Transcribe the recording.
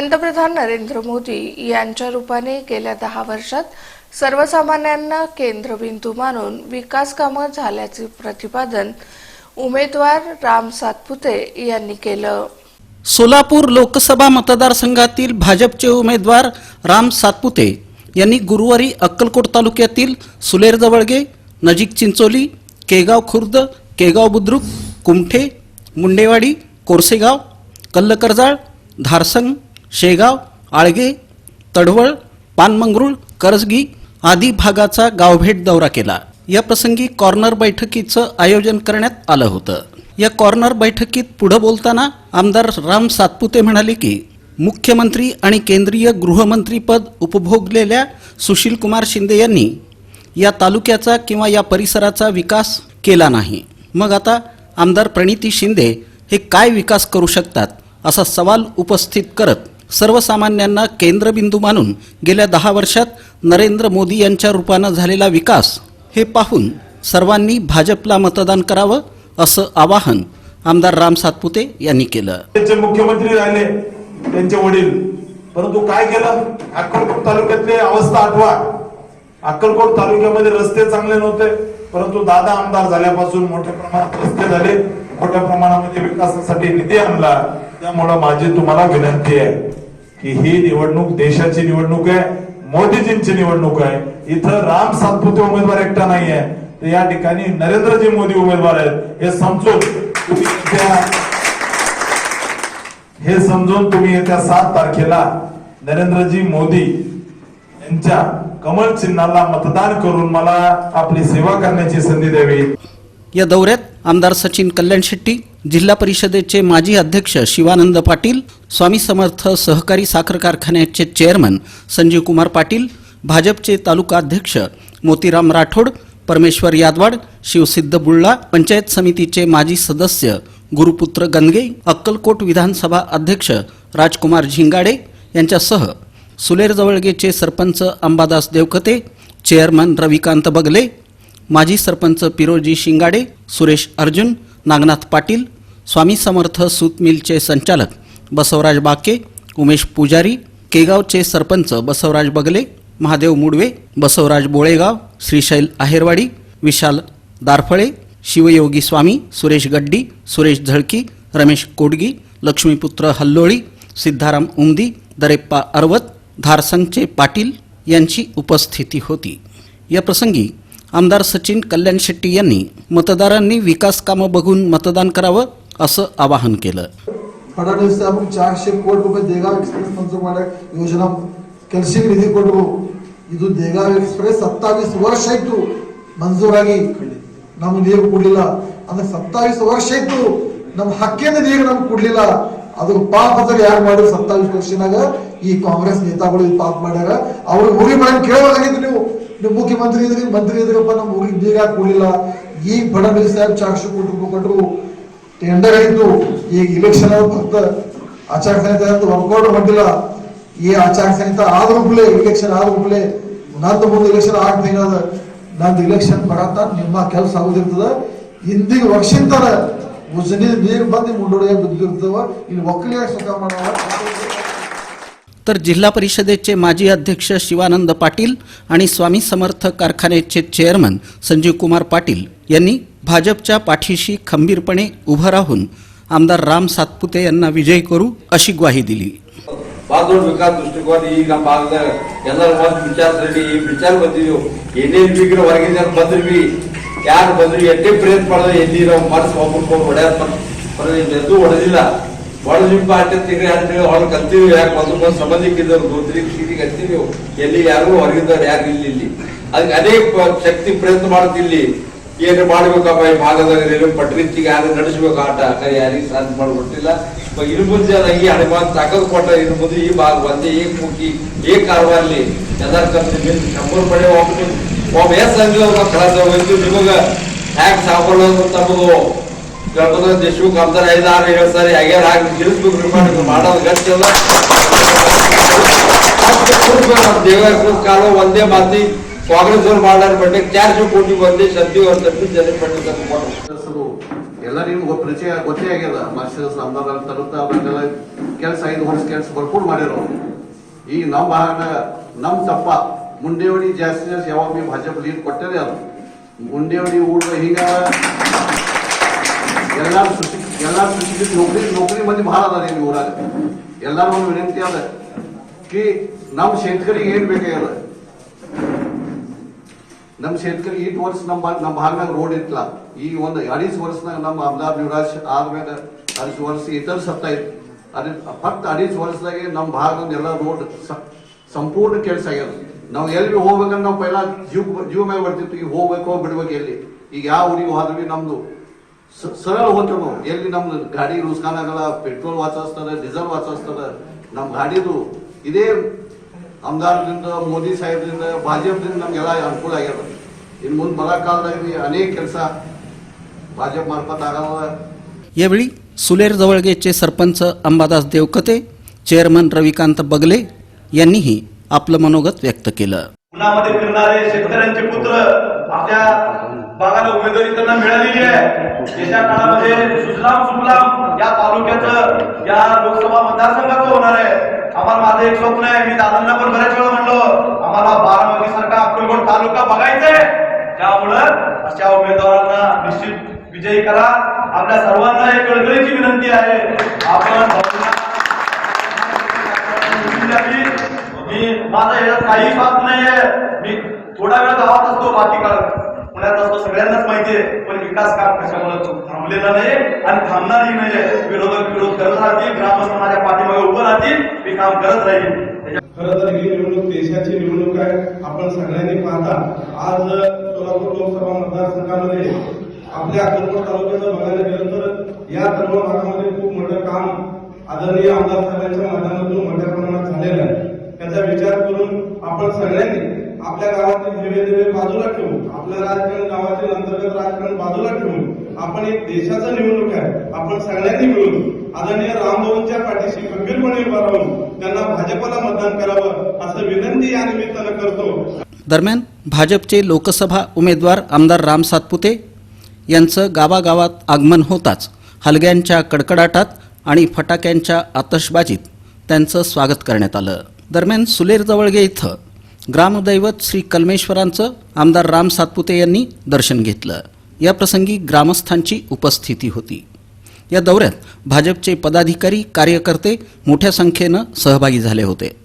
पंतप्रधान नरेंद्र मोदी यांच्या रूपाने गेल्या दहा वर्षात सर्वसामान्यांना केंद्रबिंदू मानून विकास कामं झाल्याचे प्रतिपादन उमेदवार राम सातपुते यांनी केलं. सोलापूर लोकसभा मतदारसंघातील भाजपचे उमेदवार राम सातपुते यांनी गुरुवारी अक्कलकोट तालुक्यातील सुलेर जवळगे नजीक चिंचोली केगाव खुर्द केगाव बुद्रुक कुमठे मुंडेवाडी कोरसेगाव कल्लकरजाळ धारसंग शेगाव आळगे तडवळ पानमंगरुळ करजगी आदी भागाचा गावभेट दौरा केला. या प्रसंगी कॉर्नर बैठकीचं आयोजन करण्यात आलं होतं. या कॉर्नर बैठकीत पुढं बोलताना आमदार राम सातपुते म्हणाले की मुख्यमंत्री आणि केंद्रीय गृहमंत्रीपद उपभोगलेल्या सुशीलकुमार शिंदे यांनी या तालुक्याचा किंवा या परिसराचा विकास केला नाही. मग आता आमदार प्रणिती शिंदे हे काय विकास करू शकतात असा सवाल उपस्थित करत सर्वसामान्यांना केंद्रबिंदू मानून गेल्या दहा वर्षात नरेंद्र मोदी यांच्या रूपानं झालेला विकास हे पाहून सर्वांनी भाजपला मतदान करावं असं आवाहन आमदार राम सातपुते यांनी केलं. त्यांचे मुख्यमंत्री राहिले त्यांचे वडील. परंतु काय केलं? अक्कलकोट तालुक्यातली अवस्था आठवा. अक्कलकोट तालुक्यामध्ये रस्ते चांगले नव्हते. परंतु दादा आमदार झाल्यापासून मोठ्या प्रमाणात रस्ते झाले. मोठ्या प्रमाणामध्ये विकासासाठी निधी आणला. त्यामुळं माझी तुम्हाला विनंती आहे. की ही निवडणूक देशाची निवडणूक आहे मोदीजींची निवडणूक आहे. इथं राम सातपुते उमेदवार एकटा नाही आहे तर या ठिकाणी नरेंद्रजी मोदी उमेदवार आहेत. हे समजून हे समजून तुम्ही येत्या सात तारखेला नरेंद्रजी मोदी यांच्या कमळ चिन्हाला मतदान करून मला आपली सेवा करण्याची संधी द्यावी. या दौऱ्यात आमदार सचिन कल्याण शेट्टी जिल्हा परिषदेचे माजी अध्यक्ष शिवानंद पाटील स्वामी समर्थ सहकारी साखर कारखान्याचे चेअरमन संजीव कुमार पाटील भाजपचे तालुका अध्यक्ष मोतीराम राठोड परमेश्वर यादवाड शिवसिद्ध बुल्ला पंचायत समितीचे माजी सदस्य गुरुपुत्र गंदगे अक्कलकोट विधानसभा अध्यक्ष राजकुमार झिंगाडे यांच्यासह सुलेर जवळगेचे सरपंच अंबादास देवकते चेअरमन रविकांत बगले माजी सरपंच पिरोजी शिंगाडे सुरेश अर्जुन नागनाथ पाटील स्वामी समर्थ सूत मिलचे संचालक बसवराज बाके उमेश पुजारी केगावचे सरपंच बसवराज बगले महादेव मुडवे बसवराज बोळेगाव श्रीशैल आहेरवाडी विशाल दारफळे शिवयोगी स्वामी सुरेश गड्डी सुरेश झळकी रमेश कोडगी लक्ष्मीपुत्र हल्लोळी सिद्धाराम उमदी दरेप्पा अरवत धारसंगचे पाटील यांची उपस्थिती होती. या प्रसंगी आमदार सचिन कल्याण शेट्टी यांनी मतदारांनी विकास कामं बघून मतदान करावं असं आवाहन केलं ಫಡಣವೀಸ್ ಸಾಹೇಬ್ ಚಾರ್ಶೆ ಕೋಟಿ ರೂಪಾಯಿ ದೇಗಾವ್ ಎಕ್ಸ್ಪ್ರೆಸ್ ಮಂಜೂರು ಮಾಡಕ್ ಯೋಜನಾ ಕೆಲ್ಸಿಗೆ ನಿಧಿ ಕೊಟ್ಟರು ಇದು ದೇಗಾವ್ ಎಕ್ಸ್ಪ್ರೆಸ್ ಸತ್ತಾವೀಸ್ ವರ್ಷ ಆಯ್ತು ಮಂಜೂರಾಗಿ ನಮ್ಗೆ ನೀರು ಕೊಡ್ಲಿಲ್ಲ ಅಂದ್ರೆ ಸತ್ತಾವೀಸ್ ವರ್ಷ ಆಯ್ತು ನಮ್ಮ ಹಕ್ಕಿಂದ ನೀರು ನಮ್ಗೆ ಕೊಡ್ಲಿಲ್ಲ ಅದು ಪಾಪ ಅದ್ರ ಯಾರು ಮಾಡಿದ್ರು ಸತ್ತಾವೀಸ್ ವರ್ಷನಾಗ ಈ ಕಾಂಗ್ರೆಸ್ ನೇತಾಗಳು ಇದು ಪಾಪ ಮಾಡ್ಯಾರ ಅವ್ರಿಗೆ ಊರಿಗೆ ಮಾಡಿ ಕೇಳಬೇಕಾಗಿತ್ತು ನೀವು ನೀವು ಮುಖ್ಯಮಂತ್ರಿ ಇದ್ರಿ, ಮಂತ್ರಿ ಇದ್ರಪ್ಪ ನಮ್ಮ ಊರಿಗೆ ಬೀಗ ಕೊಡಲಿಲ್ಲ ಈಗ ಬಡ ಸಾಹೇಬ್ ಚಾಕ್ಷು ಕೊಟ್ಟು ಕೊಟ್ಟರು ಟೆಂಡರ್ ಆಯ್ತು. ಈಗ ಇಲೆಕ್ಷನ್ ಬರ್ತ ಆಚಾರ ಸಂಹಿತೆ ಅಂತ ವರ್ಕೌಟ್ ಹೊಂದಿಲ್ಲ ಈ ಆಚಾರ ಸಂಹಿತೆ ಆದ ರೂಪಲೆ ಇಲೆಕ್ಷನ್ ಆದ ರೂಪಲೆ ನಂದು ಮುಂದೆ ಇಲೆಕ್ಷನ್ ಆಗ್ತೇನದ ನಂದು ಇಲೆಕ್ಷನ್ ಬರತ್ತ, ನಿಮ್ಮ ಕೆಲಸ ಆಗುದಿರ್ತದ. ಹಿಂದಿಗೆ ವರ್ಷಿಂತಾರ ಉಜನಿ ನೀರು ಬಂದು ಮುಂಡೋಡಿಯಾಗ ಬಿದ್ದಿರ್ತವ ಇಲ್ಲಿ ಒಕ್ಕಲಿಯಾಗಿ ಸುಖ ಮಾಡವ तर जिल्हा परिषदेचे माजी अध्यक्ष शिवानंद पाटील आणि स्वामी समर्थ कारखान्याचे चेअरमन संजीव कुमार पाटील यांनी भाजपच्या पाठीशी खंबीरपणे उभं राहून आमदार राम सातपुते यांना विजयी करू अशी ग्वाही दिली ಭಾಳ ದೊಡ್ಡ ವಿಕಾಸ ದೃಷ್ಟಿಕೋನ ಈಗ ನಮ್ಮ ಭಾಗದಾಗ ಎಲ್ಲರ ಒಂದು ವಿಚಾರ ಸರಣಿ ಈ ವಿಚಾರ ಬಂದಿದ್ವು ಏನೇನ್ ಬಿಗ್ರ ಹೊರಗಿನ ಬಂದ್ರಿ ಯಾರು ಬಂದ್ರಿ ಎಷ್ಟೇ ಪ್ರಯತ್ನ ಮಾಡಿದ್ರೆ ಎಲ್ಲಿ ನಾವು ಮನಸ್ಸು ಹೋಗ್ಬಿಟ್ಟು ಹೊಡ್ಯಾರ ಎದ್ದು ಹೊಡೆದಿಲ್ಲ ಹೊಡೆದು ಪಾರ್ಟಿ ಅಂತ ಹೇಳಿ ಹೊಡೆದು ಕಲ್ತೀವಿ, ಯಾಕೆ ಒಂದು ಒಂದು ಸಂಬಂಧಿಕ್ಕಿದ್ದವ್ರು ಗೋತ್ರಿ ಕ್ಷೀರಿ ಕಲ್ತೀವಿ ಎಲ್ಲಿ ಯಾರು ಹೊರಗಿದ್ದವ್ರು ಯಾರು ಇಲ್ಲಿ ಇಲ್ಲಿ. ಅದಕ್ಕೆ ಅದೇ ಶಕ್ತಿ ಪ್ರಯತ್ನ ಮಾಡುತ್ತಿಲ್ಲಿ ಏನು ಮಾಡ್ಬೇಕಪ್ಪ ಈ ಭಾಗದಾಗ ರೈಲ್ವೆ ಪಟ್ರಿತ್ತಿಗೆ ಯಾರು ನಡೆಸಬೇಕು ಆಟ? ಯಾರಿಗೆ ಸಾಧ್ಯ ಮಾಡ್ಕೊಟ್ಟಿಲ್ಲ. ಇನ್ನು ಮುಂದೆ ಈ ಹಣಮಾನ್ ತಾಕತ್ ಕೊಟ್ಟ ಇನ್ನು ಮುಂದೆ ಈ ಭಾಗ ಒಂದೇ, ಏಕ್ ಮುಖಿ ಏಕ್ ಕಾರವಾರ್ಲಿ ಎಲ್ಲಾರ ಕಲ್ತಿ ಶಂಬರ್ ಪಡೆ ಒಬ್ಬ ಒಬ್ಬ ಎಸ್ ಅಂಗಲ ಕಳಸ ಹೋಯ್ತು ನಿಮಗ. ಹ್ಯಾಕ್ ಸಾಕೊಳ್ಳೋ ತಮ್ಮದು ಕೇಳ್ಬೋದು ದೇಶವು ಐದು ಆರು ಏಳು ಸಾರಿ ಆಗ್ಯಾರ ಹಾಕಿ ತಿಳಿಸ್ಬೇಕು ರಿಮಾಂಡ್ ಮಾಡೋದು ಗಟ್ಟಿಲ್ಲ ದೇವರ ಕಾಲ ಒಂದೇ ಮಾತಿ ಕಾಂಗ್ರೆಸ್ ಮಾಡಾರ ಬಟ್ಟೆ, ಚಾರ್ಜ್ ಕೋಟಿ ಒಂದೇ ಶಕ್ತಿ ಒಂದು ಜನ ಪಟ್ಟು ಸದಸ್ಯರು ಎಲ್ಲರಿಗೂ ಗೊ- ಪರಿಚಯ, ಗೊತ್ತೇ ಆಗ್ಯದ. ಮಾಸ್ಟರ್ಸ್ ಅಹಮದಾಬಾದ್ ತರುತ್ತ ಅವರೆಲ್ಲ ಕೆಲಸ ಐದು ವರ್ಷ ಕೆಲಸ ಭರ್ಪೂರ್ ಮಾಡಿರೋ. ಈಗ ನಮ್ಮ ಭಾಗ ನಮ್ಮ ತಪ್ಪ. ಮುಂಡೇವಡಿ ಜಾಸ್ತಿ ಜಾಸ್ತಿ ಯಾವಾಗ ಭಾಜಪ ಲೀಡ್ ಕೊಟ್ಟರೆ ಅದು. ಮುಂಡೇವಡಿ ಊಟ ಹಿಂಗ ಎಲ್ಲಾರು ಸೃಷ್ಟಿ ಎಲ್ಲಾರು ಸುಶಿಕ್ಷಿತ ನೌಕರಿ ನೌಕರಿ ಮಂದಿ ಭಾಳ ಅದ ನಿಮ್ಮ ಊರಾಗ. ಎಲ್ಲಾರು ಒಂದು ವಿನಂತಿ ಅದ ಕಿ ನಮ್ಮ ಶೇತಕರಿಗೆ ಏನ್ ಬೇಕಾಗ್ಯದ ನಮ್ಮ ಶೇತಕರಿಗೆ ಈಟ್ ವರ್ಷ ನಮ್ಮ ನಮ್ಮ ಭಾಗನಾಗ ರೋಡ್ ಇತ್ತಲ್ಲ, ಈ ಒಂದು ಅಡೀಸ್ ವರ್ಷನಾಗ ನಮ್ಮ ಅಹಮದಾಬ್ ಯುವರಾಜ್ ಆದ್ಮ್ಯಾಗ ಅಡೀಸ್ ವರ್ಷ ಇತರ ಸತ್ತ ಇತ್ತು. ಅದೇ ಫಕ್ತ್ ಅಡೀಸ್ ವರ್ಷದಾಗೆ ನಮ್ಮ ಭಾಗದ ಎಲ್ಲ ರೋಡ್ ಸಂಪೂರ್ಣ ಕೆಲಸ ಆಗ್ಯದ. ನಾವು ಎಲ್ಲಿ ಹೋಗ್ಬೇಕಂದ್ರೆ ನಾವು ಪೈಲ ಜೀವ ಜೀವ ಮೇಲೆ ಬರ್ತಿತ್ತು, ಈಗ ಹೋಗ್ಬೇಕು ಬಿಡ್ಬೇಕು ಎಲ್ಲಿ? ಈಗ ಯಾವ ಊರಿಗೆ ಹೋದ್ರೂ ನಮ್ದು ಸರಳ ಹೋಗ್ತೇವೆ ನಾವು ಎಲ್ಲಿ ನಮ್ದು ಗಾಡಿ ನುಸ್ಕಾನ್ ಆಗಲ್ಲ ಪೆಟ್ರೋಲ್ ವಾಚಿಸ್ತದ ಡೀಸೆಲ್ ವಾಚಿಸ್ತದ ನಮ್ಮ ಗಾಡಿದು ಇದೇ ಅಹಮದಾಬಾದ್ರಿಂದ ಮೋದಿ ಸಾಹೇಬ್ರಿಂದ ಭಾಜಪದಿಂದ ನಮ್ಗೆಲ್ಲ ಅನುಕೂಲ ಆಗ್ಯದ ಇನ್ನು ಮುಂದೆ ಬರೋ ಕಾಲದಾಗ ಅನೇಕ ಕೆಲಸ ಭಾಜಪ ಮಾರ್ಫತ್ ಆಗಲ್ಲ यावेळी सुलेर जवळगेचे सरपंच अंबादास देवकते चेअरमन रविकांत बगले यांनीही आपलं मनोगत व्यक्त केलं उन्हामध्ये फिरणारे शेतकऱ्यांचे पुत्र आपल्या भागाला उमेदवारी त्यांना मिळालेली आहे. येत्या काळामध्ये सुजलाम सुफलाम या तालुक्याचं या लोकसभा मतदारसंघाचं होणार आहे. आम्हाला माझं एक स्वप्न आहे मी दादांना पण बऱ्याच वेळा म्हणलो आम्हाला बारामती सारखा अक्कलकोट तालुका बघायचा आहे. त्यामुळं अशा उमेदवारांना निश्चित विजयी करा. आपल्या सर्वांना एक कळकळीची विनंती आहे. आपण मी माझा याच्यात काही स्वार्थ नाहीये. मी थोडा वेळ गावात असतो बाकी काळ पुण्यात असतो सगळ्यांनाच माहितीये पण विकास काम कशामुळे थांबलेला नाही आणि थांबणारही नाहीये विरोधक विरोध करत राहतील ग्रामस्थ माझ्या पाठीमागे उभं राहतील मी काम करत राहील. त्याच्या- खरं तर ही निवडणूक देशाची निवडणूक आहे. आपण सगळ्यांनी पाहता आज सोलापूर लोकसभा मतदारसंघामध्ये आपल्या अक्कलकोट तालुक्याचं बघायला गेलं तर या सर्व भागामध्ये खूप मोठं काम आदरणीय आमदार साहेबांच्या माध्यमातून मोठ्या प्रमाणात झालेलं आहे. त्याचा विचार करून आपण सगळ्यांनी आपल्या गावातील दिवे दिवे बाजूला ठेवून आपलं राजकारण गावातील अंतर्गत राजकारण बाजूला ठेवून आपण एक देशाचा निवडणूक आहे. आपण सगळ्यांनी मिळून आदरणीय रामभाऊंच्या पाठीशी खंबीरपणे उभा राहून त्यांना भाजपला मतदान करावं असं विनंती या निमित्तानं करतो. दरम्यान भाजपचे लोकसभा उमेदवार आमदार राम सातपुते यांचं गावागावात आगमन होताच हलग्यांच्या कडकडाटात आणि फटाक्यांच्या आतषबाजीत त्यांचं स्वागत करण्यात आलं. दरम्यान सुलेर जवळगे इथं. ग्रामदैवत श्री कलमेश्वरांचं आमदार राम सातपुते यांनी दर्शन घेतलं. याप्रसंगी ग्रामस्थांची उपस्थिती होती. या दौऱ्यात भाजपचे पदाधिकारी कार्यकर्ते मोठ्या संख्येनं सहभागी झाले होते.